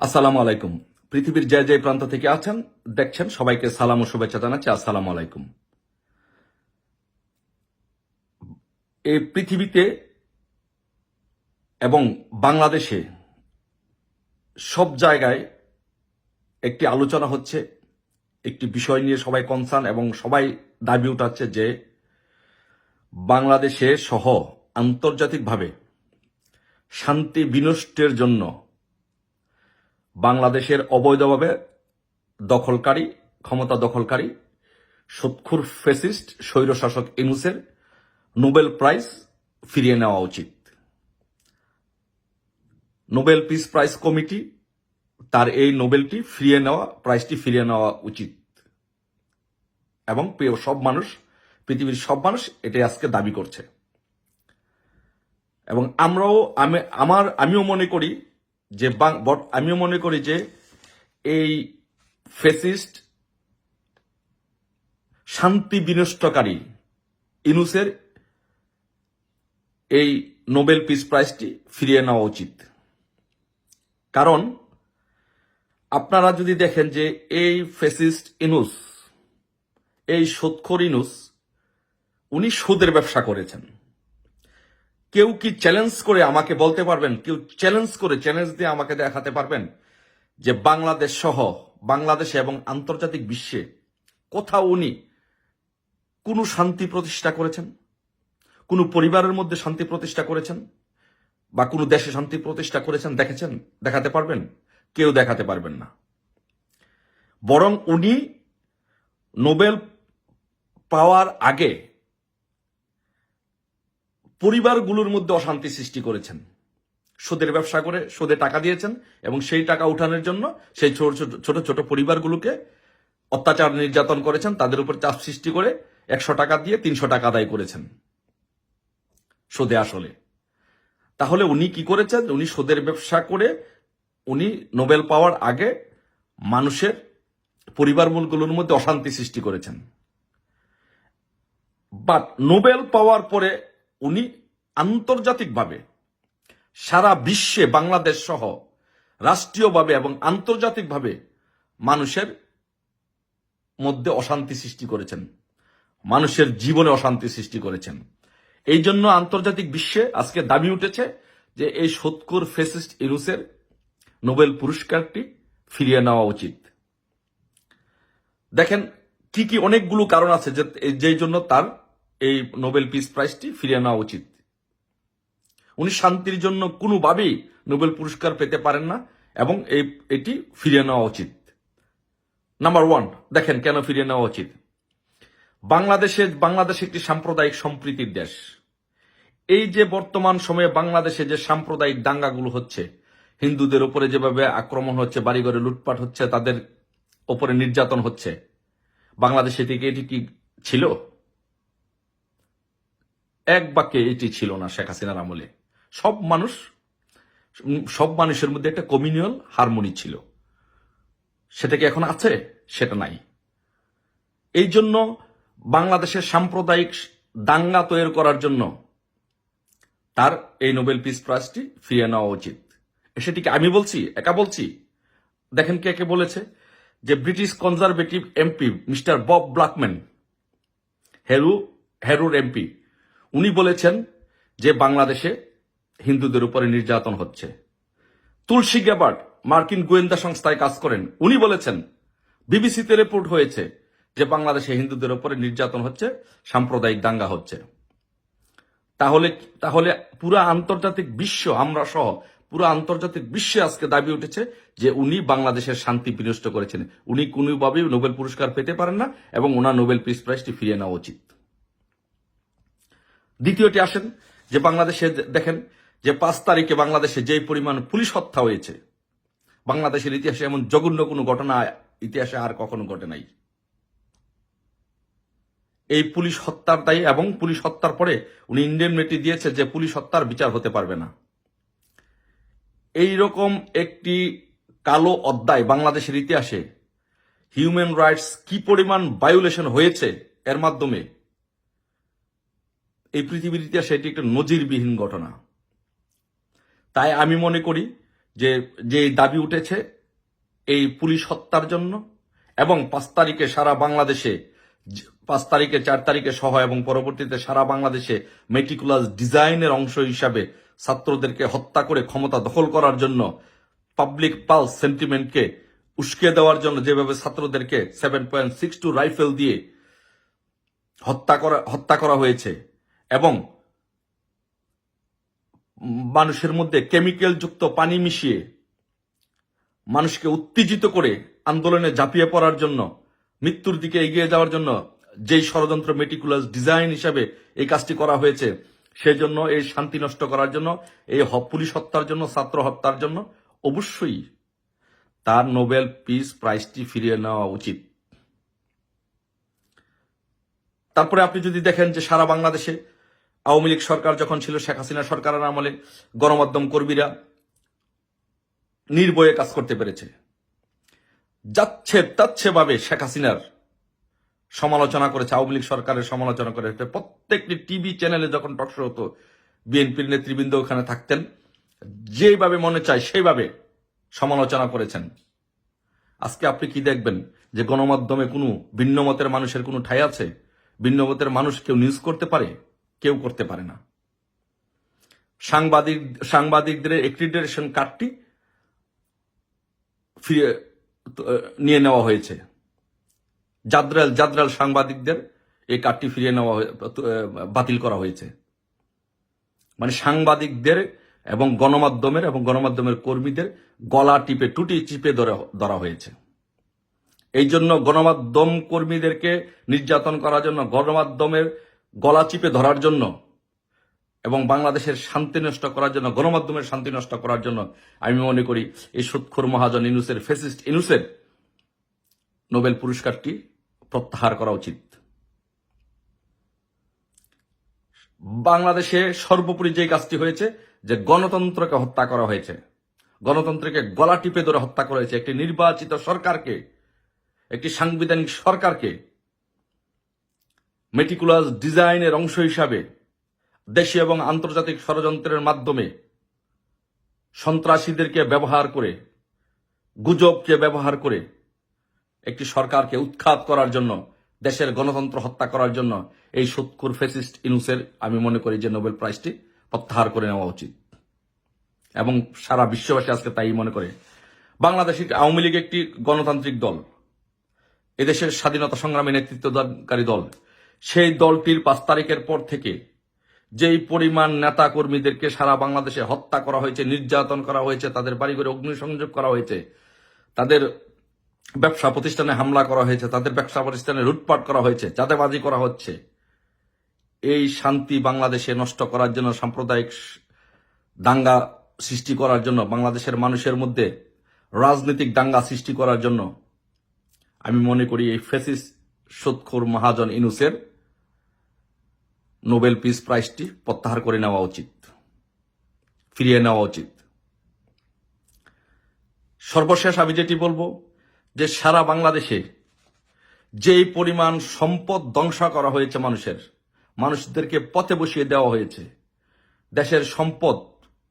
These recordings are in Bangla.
আসসালামু আলাইকুম। পৃথিবীর যে যে প্রান্ত থেকে আছেন, দেখছেন, সবাইকে সালাম ও শুভেচ্ছা জানাচ্ছি। আসসালামু আলাইকুম। এই পৃথিবীতে এবং বাংলাদেশে সব জায়গায় একটি আলোচনা হচ্ছে, একটি বিষয় নিয়ে সবাই কনসার্ন এবং সবাই দাবি উঠাচ্ছে যে বাংলাদেশে সহ আন্তর্জাতিকভাবে শান্তি বিনষ্টের জন্য বাংলাদেশের অবৈধভাবে দখলকারী, ক্ষমতা দখলকারী, সৎখুর ফেসিস্ট, স্বৈরশাসক ইনুসের নোবেল প্রাইজ ফিরিয়ে নেওয়া উচিত। নোবেল পিস প্রাইজ কমিটি তার এই নোবেলটি ফিরিয়ে নেওয়া, প্রাইজটি ফিরিয়ে নেওয়া উচিত। এবং প্রিয় সব মানুষ, পৃথিবীর সব মানুষ এটাই আজকে দাবি করছে। এবং আমরাও, আমি, আমার, আমিও মনে করি যে আমিও মনে করি যে এই ফেসিস্ট শান্তি বিনষ্টকারী ইনুসের এই নোবেল পিস প্রাইজটি ফিরিয়ে নেওয়া উচিত। কারণ আপনারা যদি দেখেন যে এই ফেসিস্ট ইনুস, এই সুৎখর ইনুস, উনি সুদের ব্যবসা করেছেন। কেউ কি চ্যালেঞ্জ করে আমাকে বলতে পারবেন? কেউ চ্যালেঞ্জ করে চ্যালেঞ্জ দিয়ে আমাকে দেখাতে পারবেন? যে বাংলাদেশ সহ, বাংলাদেশে এবং আন্তর্জাতিক বিশ্বে কোথাও উনি কোনো শান্তি প্রতিষ্ঠা করেছেন? কোনো পরিবারের মধ্যে শান্তি প্রতিষ্ঠা করেছেন? বা কোনো দেশে শান্তি প্রতিষ্ঠা করেছেন, দেখেছেন, দেখাতে পারবেন? কেউ দেখাতে পারবেন না। বরং উনি নোবেল পাওয়ার আগে পরিবারগুলোর মধ্যে অশান্তি সৃষ্টি করেছেন। সুদের ব্যবসা করে সুদে টাকা দিয়েছেন এবং সেই টাকা উঠানোর জন্য সেই ছোট ছোট ছোট পরিবারগুলোকে অত্যাচার নির্যাতন করেছেন। তাদের উপর চাপ সৃষ্টি করে একশো টাকা দিয়ে তিনশো টাকা আদায় করেছেন সুদে আসলে। তাহলে উনি কি করেছেন? উনি সুদের ব্যবসা করে উনি নোবেল পাওয়ার আগে মানুষের পরিবারগুলোর মধ্যে অশান্তি সৃষ্টি করেছেন। বাট নোবেল পাওয়ার পরে উনি আন্তর্জাতিকভাবে সারা বিশ্বে, বাংলাদেশ সহ রাষ্ট্রীয়ভাবে এবং আন্তর্জাতিকভাবে মানুষের মধ্যে অশান্তি সৃষ্টি করেছেন। মানুষের জীবনে অশান্তি সৃষ্টি করেছেন। এই জন্য আন্তর্জাতিক বিশ্বে আজকে দাবি উঠেছে যে এই সৎকুর ফেসিস্ট ইরুসের নোবেল পুরস্কারটি ফিরিয়ে নেওয়া উচিত। দেখেন, কি কি অনেকগুলো কারণ আছে যে যেই জন্য তার এই নোবেল পিস প্রাইজটি ফিরিয়ে নেওয়া উচিত। উনি শান্তির জন্য কোনোভাবেই নোবেল পুরস্কার পেতে পারেন না এবং এই, এটি ফিরিয়ে নেওয়া উচিত। নাম্বার ওয়ান, দেখেন কেন ফিরিয়ে নেওয়া উচিত। বাংলাদেশে, বাংলাদেশ একটি সাম্প্রদায়িক সম্প্রীতির দেশ। এই যে বর্তমান সময়ে বাংলাদেশে যে সাম্প্রদায়িক দাঙ্গাগুলো হচ্ছে, হিন্দুদের উপরে যেভাবে আক্রমণ হচ্ছে, বাড়িঘরে লুটপাট হচ্ছে, তাদের উপরে নির্যাতন হচ্ছে, বাংলাদেশে থেকে এটি কি ছিল? এক বাক্যে এটি ছিল না শেখ হাসিনার আমলে। সব মানুষ, সব মানুষের মধ্যে একটা কমিউনিয়াল হারমোনি ছিল। সেটা কি এখন আছে? সেটা নাই। এই জন্য বাংলাদেশের সাম্প্রদায়িক দাঙ্গা তৈরি করার জন্য তার এই নোবেল পিস প্রাইজটি ফিরিয়ে নেওয়া উচিত। সেটিকে আমি বলছি, একা বলছি। দেখেন কে কে বলেছে যে British Conservative MP mister Bob Blackman Harrow, হেরুর MP উনি বলেছেন যে বাংলাদেশে হিন্দুদের উপরে নির্যাতন হচ্ছে। তুলসী গ্যাবার্ড মার্কিন গোয়েন্দা সংস্থায় কাজ করেন। উনি বলেছেন, বিবিসিতে রিপোর্ট হয়েছে যে বাংলাদেশে হিন্দুদের উপরে নির্যাতন হচ্ছে, সাম্প্রদায়িক দাঙ্গা হচ্ছে। তাহলে তাহলে পুরা আন্তর্জাতিক বিশ্ব, আমরা সহ পুরো আন্তর্জাতিক বিশ্বে আজকে দাবি উঠেছে যে উনি বাংলাদেশের শান্তি বিনষ্ট করেছেন। উনি কোনোভাবেই নোবেল পুরস্কার পেতে পারেন না এবং ওনার নোবেল পিস প্রাইজটি ফিরিয়ে নেওয়া উচিত। দ্বিতীয়টি আসেন, যে বাংলাদেশে দেখেন, যে পাঁচ তারিখে বাংলাদেশে যে পরিমাণ পুলিশ হত্যা হয়েছে, বাংলাদেশের ইতিহাসে এমন জঘন্য কোনো ঘটনা ইতিহাসে আর কখনো ঘটে নাই। এই পুলিশ হত্যার দায়ী এবং পুলিশ হত্যার পরে উনি ইন্ডেমনিটি দিয়েছে যে পুলিশ হত্যার বিচার হতে পারবে না। এই রকম একটি কালো অধ্যায় বাংলাদেশের ইতিহাসে হিউম্যান রাইটস কি পরিমাণ ভায়োলেশন হয়েছে এর মাধ্যমে এই পৃথিবীর ইতিহাসে এটি একটা নজিরবিহীন ঘটনা। তাই আমি মনে করি যে যে দাবি উঠেছে এই পুলিশ হত্যার জন্য এবং পাঁচ তারিখে সারা বাংলাদেশে, পাঁচ তারিখে, চার তারিখে সহ এবং পরবর্তীতে সারা বাংলাদেশে মেটিকুলাস ডিজাইনের অংশ হিসাবে ছাত্রদেরকে হত্যা করে ক্ষমতা দখল করার জন্য পাবলিক পালস সেন্টিমেন্টকে উস্কে দেওয়ার জন্য যেভাবে ছাত্রদেরকে seven point six two rifle দিয়ে হত্যা করা হত্যা করা হয়েছে। এবং মানুষের মধ্যে কেমিক্যাল যুক্ত পানি মিশিয়ে মানুষকে উত্তেজিত করে আন্দোলনে ঝাঁপিয়ে পড়ার জন্য, মৃত্যুর দিকে এগিয়ে যাওয়ার জন্য যেই ষড়যন্ত্র মেটিকুলাস ডিজাইন হিসাবে এই কাজটি করা হয়েছে, সেজন্য এই শান্তি নষ্ট করার জন্য, এই পুলিশ হত্যার জন্য, ছাত্র হত্যার জন্য অবশ্যই তার নোবেল পিস প্রাইজটি ফিরিয়ে নেওয়া উচিত। তারপরে আপনি যদি দেখেন যে সারা বাংলাদেশে আওয়ামী লীগ সরকার যখন ছিল, শেখ হাসিনা সরকারের আমলে গণমাধ্যম কর্মীরা নির্ভয়ে কাজ করতে পেরেছে। যাচ্ছে তাচ্ছে ভাবে শেখ হাসিনার সমালোচনা করেছে, আওয়ামী লীগ সরকারের সমালোচনা করেছে। প্রত্যেকটি টিভি চ্যানেলে যখন টকশো হতো, বিএনপির নেতৃবৃন্দ ওখানে থাকতেন যেভাবে মনে চায় সেইভাবে সমালোচনা করেছেন। আজকে আপনি কি দেখবেন যে গণমাধ্যমে কোনো ভিন্ন মতের মানুষের কোনো ঠাই আছে? ভিন্ন মতের মানুষ কেউ নিউজ করতে পারে? কেউ করতে পারে না। সাংবাদিক, সাংবাদিকদের এক্রিডেশন কার্ডটি ফিরে নিয়ে নেওয়া হয়েছে। জাদ্রাল জাদ্রাল সাংবাদিকদের এই কার্ডটি ফিরিয়ে নেওয়া বাতিল করা হয়েছে। মানে সাংবাদিকদের এবং গণমাধ্যমের এবং গণমাধ্যমের কর্মীদের গলা টিপে, টুটি চিপে ধরে, ধরা হয়েছে। এই জন্য গণমাধ্যম কর্মীদেরকে নির্যাতন করার জন্য গণমাধ্যমের গলা চিপে ধরার জন্য এবং বাংলাদেশের শান্তি নষ্ট করার জন্য, গণমাধ্যমের শান্তি নষ্ট করার জন্য আমি মনে করি এই সুৎখুর মহাজন ইনুসের, ফেসিস্ট ইনুসের নোবেল পুরস্কারটি প্রত্যাহার করা উচিত। বাংলাদেশে সর্বোপরি যে কাজটি হয়েছে, যে গণতন্ত্রকে হত্যা করা হয়েছে, গণতন্ত্রকে গলা টিপে ধরে হত্যা করা হয়েছে, একটি নির্বাচিত সরকারকে, একটি সাংবিধানিক সরকারকে মেটিকুলাস ডিজাইনের অংশ হিসাবে দেশি এবং আন্তর্জাতিক ষড়যন্ত্রের মাধ্যমে সন্ত্রাসীদেরকে ব্যবহার করে, গুজবকে ব্যবহার করে একটি সরকারকে উৎখাত করার জন্য, দেশের গণতন্ত্র হত্যা করার জন্য এই সুৎকুর ফেসিস্ট ইনুসের, আমি মনে করি যে নোবেল প্রাইজটি প্রত্যাহার করে নেওয়া উচিত। এবং সারা বিশ্ববাসী আজকে তাই মনে করে। বাংলাদেশের আওয়ামী লীগ একটি গণতান্ত্রিক দল। এদেশের স্বাধীনতা সংগ্রামে নেতৃত্বদানকারী দল। সেই দলটির পাঁচ তারিখের পর থেকে যেই পরিমাণ নেতা কর্মীদেরকে সারা বাংলাদেশে হত্যা করা হয়েছে, নির্যাতন করা হয়েছে, তাদের বাড়ি করে অগ্নিসংযোগ করা হয়েছে, তাদের ব্যবসা প্রতিষ্ঠানে হামলা করা হয়েছে, তাদের ব্যবসা প্রতিষ্ঠানে লুটপাট করা হয়েছে, চাঁদাবাজি করা হচ্ছে, এই শান্তি বাংলাদেশে নষ্ট করার জন্য, সাম্প্রদায়িক দাঙ্গা সৃষ্টি করার জন্য, বাংলাদেশের মানুষের মধ্যে রাজনৈতিক দাঙ্গা সৃষ্টি করার জন্য, আমি মনে করি এই ফেসিস সুৎখোর মহাজন ইনুসের নোবেল পিস প্রাইজটি প্রত্যাহার করে নেওয়া উচিত, ফিরিয়ে নেওয়া উচিত। সর্বশেষ আমি যেটি বলব যে সারা বাংলাদেশে যেই পরিমাণ সম্পদ ধ্বংস করা হয়েছে মানুষের, মানুষদেরকে পথে বসিয়ে দেওয়া হয়েছে, দেশের সম্পদ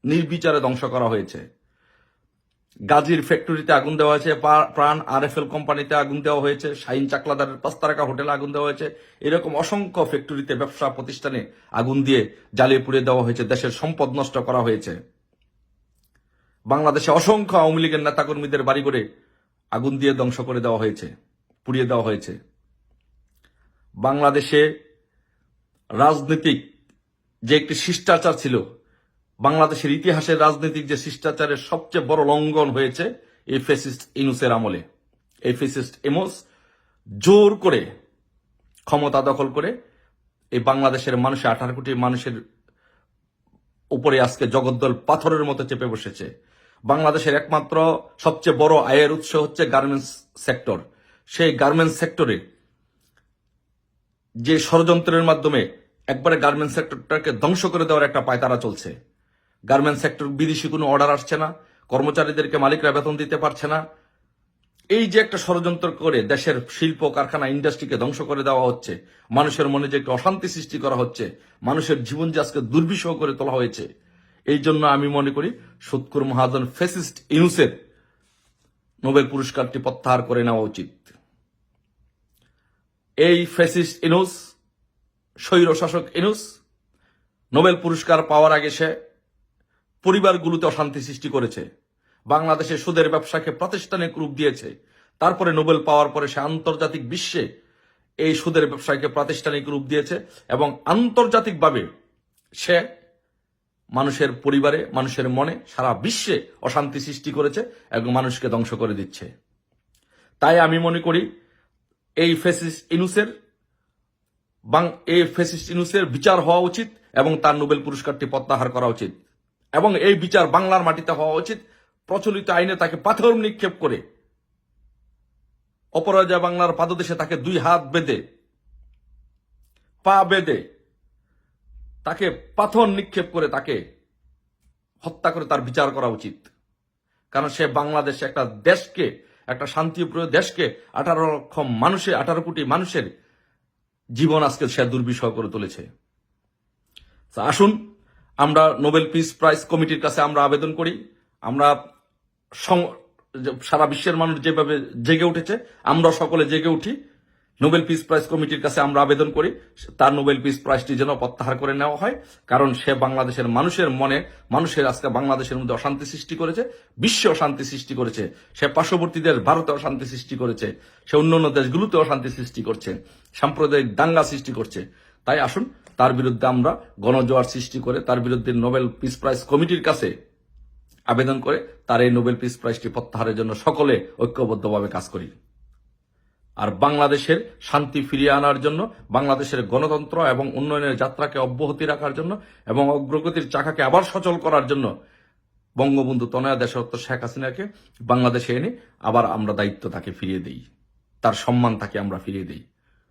নির্বিচারে ধ্বংস করা হয়েছে। গাজীর ফ্যাক্টরিতে আগুন দেওয়া হয়েছে প্রাণ আরএফএল কোম্পানিতে আগুন দেওয়া হয়েছে, শাহিন চাকলাদারের পাঁচ তারকা হোটেলে আগুন দেওয়া হয়েছে। এরকম অসংখ্য ফ্যাক্টরিতে ব্যবসা প্রতিষ্ঠানে আগুন দিয়ে জ্বালিয়ে পুড়িয়ে দেওয়া হয়েছে, দেশের সম্পদ নষ্ট করা হয়েছে। বাংলাদেশে অসংখ্য আওয়ামী লীগের নেতাকর্মীদের বাড়ি করে আগুন দিয়ে ধ্বংস করে দেওয়া হয়েছে, পুড়িয়ে দেওয়া হয়েছে। বাংলাদেশে রাজনৈতিক যে একটি শিষ্টাচার ছিল বাংলাদেশের ইতিহাসের রাজনৈতিক যে শিষ্টাচারের সবচেয়ে বড় লঙ্ঘন হয়েছে এই ফেসিস্ট ইনুসের আমলে। এই ফেসিস্ট এমোস জোর করে ক্ষমতা দখল করে এই বাংলাদেশের মানুষের আঠারো কোটি মানুষের উপরে আজকে জগদ্দল পাথরের মতো চেপে বসেছে। বাংলাদেশের একমাত্র সবচেয়ে বড় আয়ের উৎস হচ্ছে গার্মেন্টস সেক্টর। সেই গার্মেন্টস সেক্টরে যে ষড়যন্ত্রের মাধ্যমে একবারে গার্মেন্টস সেক্টরটাকে ধ্বংস করে দেওয়ার একটা পায়তারা চলছে। গার্মেন্টস সেক্টর বিদেশি কোনো অর্ডার আসছে না, কর্মচারীদেরকে মালিকরা বেতন দিতে পারছে না। এই যে একটা ষড়যন্ত্র করে দেশের শিল্প, কারখানা, ইন্ডাস্ট্রিকে ধ্বংস করে দেওয়া হচ্ছে, মানুষের মনে যে একটা অশান্তি সৃষ্টি করা হচ্ছে, মানুষের জীবন যে আজকে দুর্বিষহ করে তোলা হয়েছে, এই জন্য আমি মনে করি সুৎকুর মহাজন ফেসিস্ট ইনুসের নোবেল পুরস্কারটি প্রত্যাহার করে নেওয়া উচিত। এই ফেসিস্ট ইনুস স্বৈর শাসক ইনুস নোবেল পুরস্কার পাওয়ার আগে সে পরিবারগুলোতে অশান্তি সৃষ্টি করেছে। বাংলাদেশে সুদের ব্যবসাকে প্রাতিষ্ঠানিক রূপ দিয়েছে। তারপরে নোবেল পাওয়ার পরে সে আন্তর্জাতিক বিশ্বে এই সুদের ব্যবসাকে প্রাতিষ্ঠানিক রূপ দিয়েছে এবং আন্তর্জাতিকভাবে সে মানুষের পরিবারে, মানুষের মনে সারা বিশ্বে অশান্তি সৃষ্টি করেছে এবং মানুষকে ধ্বংস করে দিচ্ছে। তাই আমি মনে করি, এই ফেসিস ইনুসের বাং এই ফেসিস্ট ইনুসের বিচার হওয়া উচিত এবং তার নোবেল পুরস্কারটি প্রত্যাহার করা উচিত। এবং এই বিচার বাংলার মাটিতে হওয়া উচিত। প্রচলিত আইনে তাকে পাথর নিক্ষেপ করে অপরাজয় বাংলার পাদদেশে তাকে দুই হাত বেঁধে, পা বেঁধে তাকে পাথর নিক্ষেপ করে তাকে হত্যা করে তার বিচার করা উচিত। কারণ সে বাংলাদেশে একটা দেশকে, একটা শান্তিপ্রিয় দেশকে আঠারো লক্ষ মানুষের আঠারো কোটি মানুষের জীবন আজকে সে দুর্বিষহ করে তুলেছে। আসুন আমরা নোবেল পিস প্রাইজ কমিটির কাছে আমরা আবেদন করি। আমরা সারা বিশ্বের মানুষ যেভাবে জেগে উঠেছে, আমরা সকলে জেগে উঠি। নোবেল পিস প্রাইজ কমিটির কাছে আমরা আবেদন করি, তার নোবেল পিস প্রাইজটি যেন প্রত্যাহার করে নেওয়া হয়, কারণ সে বাংলাদেশের মানুষের মনে, মানুষের আজকে বাংলাদেশের মধ্যে অশান্তি সৃষ্টি করেছে, বিশ্বে অশান্তি সৃষ্টি করেছে, সে পার্শ্ববর্তী দেশ ভারতে অশান্তি সৃষ্টি করেছে, সে অন্যান্য দেশগুলোতে অশান্তি সৃষ্টি করছে, সাম্প্রদায়িক দাঙ্গা সৃষ্টি করছে। তাই আসুন তার বিরুদ্ধে আমরা গণজোয়ার সৃষ্টি করে তার বিরুদ্ধে নোবেল পিস প্রাইজ কমিটির কাছে আবেদন করে তার এই নোবেল পিস প্রাইজটি প্রত্যাহারের জন্য সকলে ঐক্যবদ্ধভাবে কাজ করি। আর বাংলাদেশের শান্তি ফিরিয়ে আনার জন্য, বাংলাদেশের গণতন্ত্র এবং উন্নয়নের যাত্রাকে অব্যাহতি রাখার জন্য এবং অগ্রগতির চাকাকে আবার সচল করার জন্য বঙ্গবন্ধু তনয়া দেশরত্ন শেখ হাসিনাকে বাংলাদেশে এনে আবার আমরা দায়িত্ব তাকে ফিরিয়ে দেই। তার সম্মান তাকে আমরা ফিরিয়ে দেই।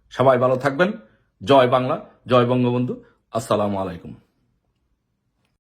সবাই ভালো থাকবেন। জয় বাংলা। জয় বঙ্গবন্ধু আসসালামু আলাইকুম।